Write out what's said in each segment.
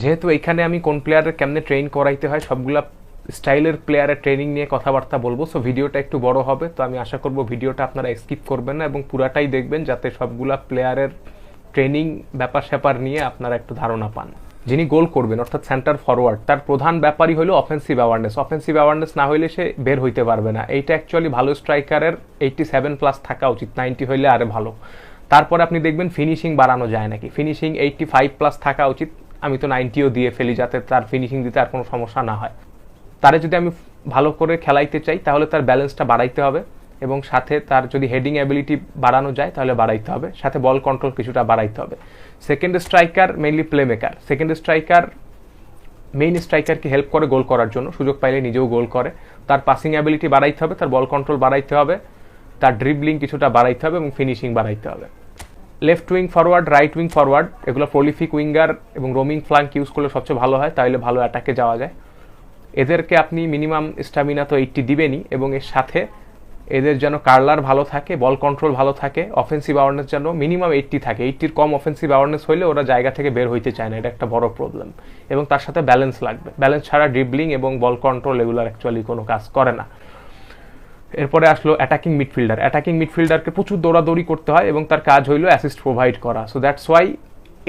যেহেতু এখানে আমি কোন প্লেয়ারের কেমনে ট্রেন করাইতে হয়, সবগুলা স্টাইলের প্লেয়ারের ট্রেনিং নিয়ে কথাবার্তা বলব। সো ভিডিওটা একটু বড় হবে, তো আমি আশা করব ভিডিওটা আপনারা স্কিপ করবেন না এবং পুরাটাই দেখবেন যাতে সবগুলা প্লেয়ারের ট্রেনিং ব্যাপার স্যাপার নিয়ে আপনারা একটু ধারণা পান। যিনি গোল করবেন, অর্থাৎ সেন্টার ফরওয়ার্ড তার প্রধান ব্যাপারই হলো অফেন্সিভ অ্যাওয়ারনেস অফেন্সিভ অ্যাওয়ারনেস না হইলে সে বের হইতে পারবে না। এইটা অ্যাকচুয়ালি ভালো স্ট্রাইকারের এইটটি সেভেন প্লাস থাকা উচিত নাইনটি হইলে আরে ভালো। তারপরে আপনি দেখবেন ফিনিশিং বাড়ানো যায় নাকি। ফিনিশিং এইটটি ফাইভ প্লাস থাকা উচিত। আমি তো নাইনটিও দিয়ে ফেলি যাতে তার ফিনিশিং দিতে আর কোনো সমস্যা না হয়। তারে যদি আমি ভালো করে খেলাইতে চাই, তাহলে তার ব্যালেন্সটা বাড়াইতে হবে এবং সাথে তার যদি হেডিং অ্যাবিলিটি বাড়ানো যায়, তাহলে বাড়াইতে হবে। সাথে বল কন্ট্রোল কিছুটা বাড়াইতে হবে। Second striker mainly playmaker second striker main স্ট্রাইকারকে help করে গোল করার জন্য। সুযোগ পাইলে নিজেও গোল করে। তার পাসিং অ্যাবিলিটি বাড়াইতে হবে, তার বল কন্ট্রোল বাড়াইতে হবে। তার ড্রিবলিং কিছুটা বাড়াইতে হবে এবং ফিনিশিং বাড়াইতে হবে। Left wing forward right wing forward এগুলো প্রলিফিক উইঙ্গার এবং রোমিং ফ্লাঙ্ক ইউজ করলে সবচেয়ে ভালো হয়, তাইলে ভালো অ্যাটাকে যাওয়া যায়। এদেরকে আপনি মিনিমাম স্ট্যামিনা তো এইটটি দিবেনই এবং এর সাথে এদের যেন কার্লার ভালো থাকে বল কন্ট্রোল ভালো থাকে অফেন্সিভ অ্যাওয়ারনেস যেন মিনিমাম এইটটি থাকে। এইটটির কম অফেন্সিভ অ্যাওয়ারনেস হলে ওরা জায়গা থেকে বের হইতে চায় না, এটা একটা বড় প্রবলেম এবং তার সাথে ব্যালেন্স লাগবে। ব্যালেন্স ছাড়া ড্রিবলিং এবং বল কন্ট্রোল এগুলোর অ্যাকচুয়ালি কোনো কাজ করে না। এরপরে আসলো অ্যাটাকিং মিডফিল্ডার অ্যাটাকিং মিডফিল্ডারকে প্রচুর দৌড়াদৌড়ি করতে হয় এবং তার কাজ হইল অ্যাসিস্ট প্রোভাইড করা। সো দ্যাটস ওয়াই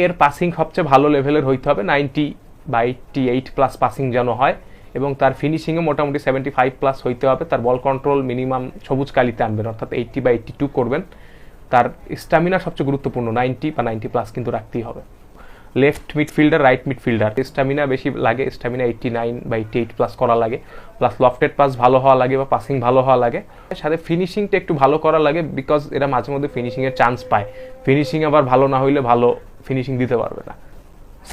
এর পাসিং সবচেয়ে ভালো লেভেলের হইতে হবে নাইনটি বা এইটটি এইট প্লাস পাসিং যেন হয় এবং তার ফিনিশিংও মোটামুটি সেভেন্টি ফাইভ প্লাস হইতে হবে। তার বল কন্ট্রোল মিনিমাম সবুজ কালিতে আনবেন, অর্থাৎ এইটটি বা এইটটি টু করবেন। তার স্টামিনা সবচেয়ে গুরুত্বপূর্ণ নাইনটি বা নাইনটি প্লাস কিন্তু রাখতেই হবে। Left midfielder right midfielder stamina বেশি লাগে স্টামিনা এইটটি নাইন বা এইটটি এইট প্লাস করা লাগে প্লাস লফটেড পাস ভালো হওয়া লাগে বা পাসিং ভালো হওয়া লাগে। সাথে ফিনিশিংটা একটু ভালো করা লাগে বিকজ এরা মাঝে মধ্যে ফিনিশিংয়ের চান্স পায়। ফিনিশিং আবার ভালো না হইলে ভালো ফিনিশিং দিতে পারবে না।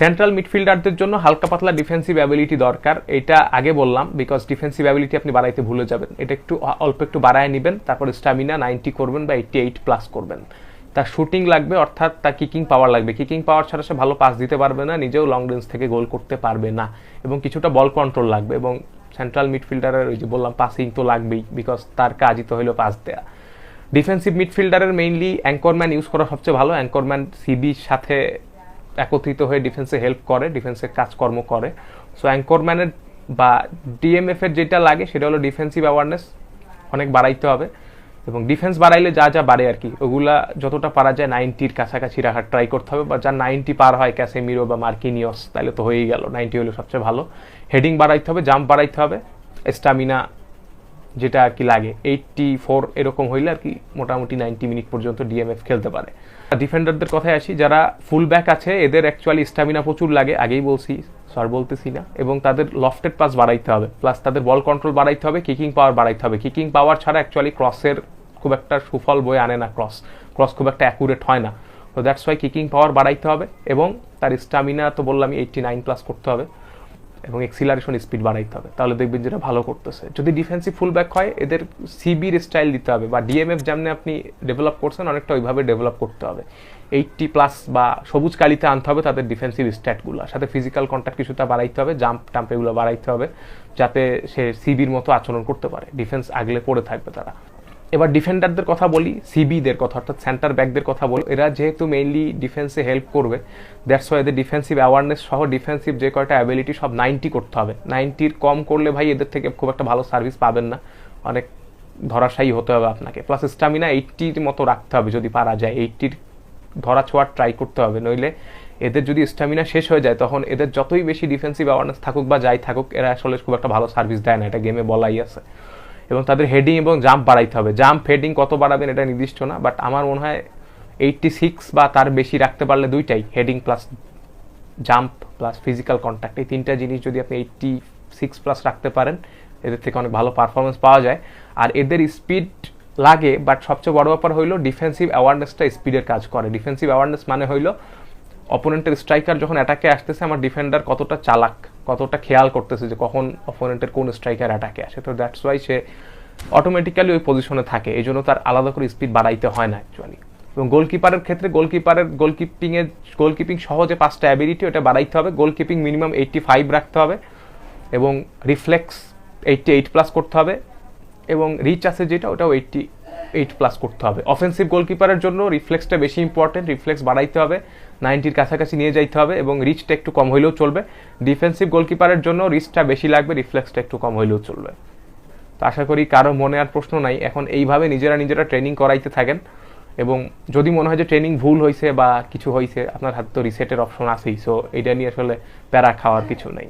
সেন্ট্রাল মিডফিল্ডারদের জন্য হালকা পাতলা ডিফেন্সিভ অ্যাবিলিটি দরকার, এটা আগে বললাম বিকজ ডিফেন্সিভ অ্যাবিলিটি আপনি বাড়াইতে ভুলে যাবেন। এটা একটু অল্প একটু বাড়ায় নেবেন, তারপর স্টামিনা নাইনটি করবেন বা এইটটি এইট প্লাস করবেন। তার শুটিং লাগবে, অর্থাৎ তার কিকিং পাওয়ার লাগবে। কিকিং পাওয়ার ছাড়া সে ভালো পাস দিতে পারবে না, নিজেও লং রেঞ্জ থেকে গোল করতে পারবে না। এবং কিছুটা বল কন্ট্রোল লাগবে এবং সেন্ট্রাল মিডফিল্ডারের ওই যে বললাম পাসিং তো লাগবেই বিকজ তার কাজই তো হলো পাস দেয়া। ডিফেন্সিভ মিডফিল্ডারের মেইনলি অ্যাঙ্করম্যান ইউজ করা সবচেয়ে ভালো। অ্যাঙ্করম্যান সিবির সাথে একত্রিত হয়ে ডিফেন্সে হেল্প করে ডিফেন্সের কাজকর্ম করে। সো অ্যাঙ্করম্যানের বা ডিএমএফের যেটা লাগে, সেটা হলো ডিফেন্সিভ অ্যাওয়ারনেস অনেক বাড়াইতে হবে। এবং ডিফেন্স বাড়াইলে যা যা বাড়ে আর কি, ওগুলা যতটা পারা যায় নাইনটির কাছাকাছি রাখার ট্রাই করতে হবে, বা যা নাইনটি পার হয় ক্যাসেমিরো বা মার্কিনিয়স তাহলে তো হয়েই গেল নাইনটি হলে সবচেয়ে ভালো। হেডিং বাড়াইতে হবে জাম্প বাড়াইতে হবে স্টামিনা যেটা আর কি লাগে। এইটটি ফোর এরকম হইলে আর কি মোটামুটি নাইনটি মিনিট পর্যন্ত ডিএমএফ খেলতে পারে। ডিফেন্ডারদের কথায় আসি, যারা ফুল ব্যাক আছে, এদের অ্যাকচুয়ালি স্টামিনা প্রচুর লাগে। আগেই বলছি সর বলতেছি না। এবং তাদের লফটেড পাস বাড়াইতে হবে। প্লাস তাদের বল কন্ট্রোল বাড়াইতে হবে কিকিং পাওয়ার বাড়াইতে হবে। কিকিং পাওয়ার ছাড়া অ্যাকচুয়ালি ক্রসের খুব একটা সুফল বয়ে আনে না ক্রস ক্রস খুব একটা অ্যাকুরেট হয় না। তো দ্যাটস ওয়াই কিকিং পাওয়ার বাড়াইতে হবে এবং তার স্টামিনা তো বললাম এইটটি নাইন প্লাস করতে হবে। এবং এক্সিলারেশন স্পিড বাড়াইতে হবে। তাহলে দেখবেন যেটা ভালো করতেছে। যদি ডিফেন্সিভ ফুল ব্যাক হয়, এদের সিবির স্টাইল দিতে হবে বা ডিএমএফ যেমনি আপনি ডেভেলপ করছেন, অনেকটা ওইভাবে ডেভেলপ করতে হবে। এইটটি প্লাস বা সবুজ কালিতে আনতে হবে তাদের ডিফেন্সিভ স্ট্যাটগুলো সাথে ফিজিক্যাল কন্ট্যাক্ট কিছুটা বাড়াইতে হবে জাম্প টাম্প এগুলো বাড়াইতে হবে, যাতে সে সিবির মতো আচরণ করতে পারে। ডিফেন্স আগলে পড়ে থাকবে তারা। এবার ডিফেন্ডারদের কথা বলি সিবিদের কথা, অর্থাৎ সেন্টার ব্যাকদের কথা বলি। এরা যেহেতু মেইনলি ডিফেন্সে হেল্প করবে দ্যাটস ওয়াই এদের ডিফেন্সিভ অ্যাওয়ারনেস সহ ডিফেন্সিভ যে কয়টা অ্যাবিলিটি সব নাইনটি করতে হবে। নাইনটির কম করলে ভাই এদের থেকে খুব একটা ভালো সার্ভিস পাবেন না। অনেক ধরাশায়ী হতে হবে আপনাকে। প্লাস স্টামিনা এইটটির মতো রাখতে হবে যদি পারা যায়। এইটটির ধরা ছোঁয়ার ট্রাই করতে হবে। নইলে এদের যদি স্টামিনা শেষ হয়ে যায়, তখন এদের যতই বেশি ডিফেন্সিভ অ্যাওয়ারনেস থাকুক বা যাই থাকুক, এরা আসলে খুব একটা ভালো সার্ভিস দেয় না। এটা গেমে বলাই আছে। এবং তাদের হেডিং এবং জাম্প বাড়াইতে হবে। জাম্প হেডিং কত বাড়াবেন এটা নির্দিষ্ট না বাট আমার মনে হয় এইটটি সিক্স বা তার বেশি রাখতে পারলে দুইটাই heading plus jump plus physical contact এই তিনটা জিনিস যদি আপনি এইটটি সিক্স প্লাস রাখতে পারেন, এদের থেকে অনেক ভালো পারফরমেন্স পাওয়া যায়। আর এদের স্পিড লাগে বাট সবচেয়ে বড় ব্যাপার হইল ডিফেন্সিভ অ্যাওয়ারনেসটা স্পিডের কাজ করে। ডিফেন্সিভ অ্যাওয়ারনেস মানে হইল অপোনেন্টের স্ট্রাইকার যখন অ্যাটাকে আসতেছে, আমার ডিফেন্ডার কতটা চালাক। কতটা খেয়াল করতেছে যে কখন অপোনেন্টের কোন স্ট্রাইকার অ্যাটাকে আসে। তো দ্যাটস ওয়াই সে অটোমেটিক্যালি ওই পজিশনে থাকে। এই জন্য তার আলাদা করে স্পিড বাড়াইতে হয় না অ্যাকচুয়ালি এবং গোলকিপারের ক্ষেত্রে গোলকিপারের গোলকিপিংয়ের গোলকিপিং সহজে পাঁচটা অ্যাবিলিটি ওটা বাড়াইতে হবে। গোলকিপিং মিনিমাম এইটটি ফাইভ রাখতে হবে এবং রিফ্লেক্স এইটটি এইট প্লাস করতে হবে এবং রিচ আছে যেটা, ওটাও এইটটি এইট প্লাস করতে হবে। অফেন্সিভ গোলকিপারের জন্য রিফ্লেক্সটা বেশি ইম্পর্টেন্ট রিফ্লেক্স বাড়াইতে হবে নাইনটির কাছাকাছি নিয়ে যাইতে হবে এবং রিচটা একটু কম হইলেও চলবে। ডিফেন্সিভ গোলকিপারের জন্য রিচটা বেশি লাগবে রিফ্লেক্সটা একটু কম হইলেও চলবে। তো আশা করি কারও মনে আর প্রশ্ন নাই, এখন এইভাবে নিজেরা নিজেরা ট্রেনিং করাইতে থাকেন এবং যদি মনে হয় যে ট্রেনিং ভুল হয়েছে বা কিছু হয়েছে আপনার হাতে তো রিসেটের অপশন আছেই সো এটা নিয়ে আসলে প্যারা খাওয়ার কিছু নেই।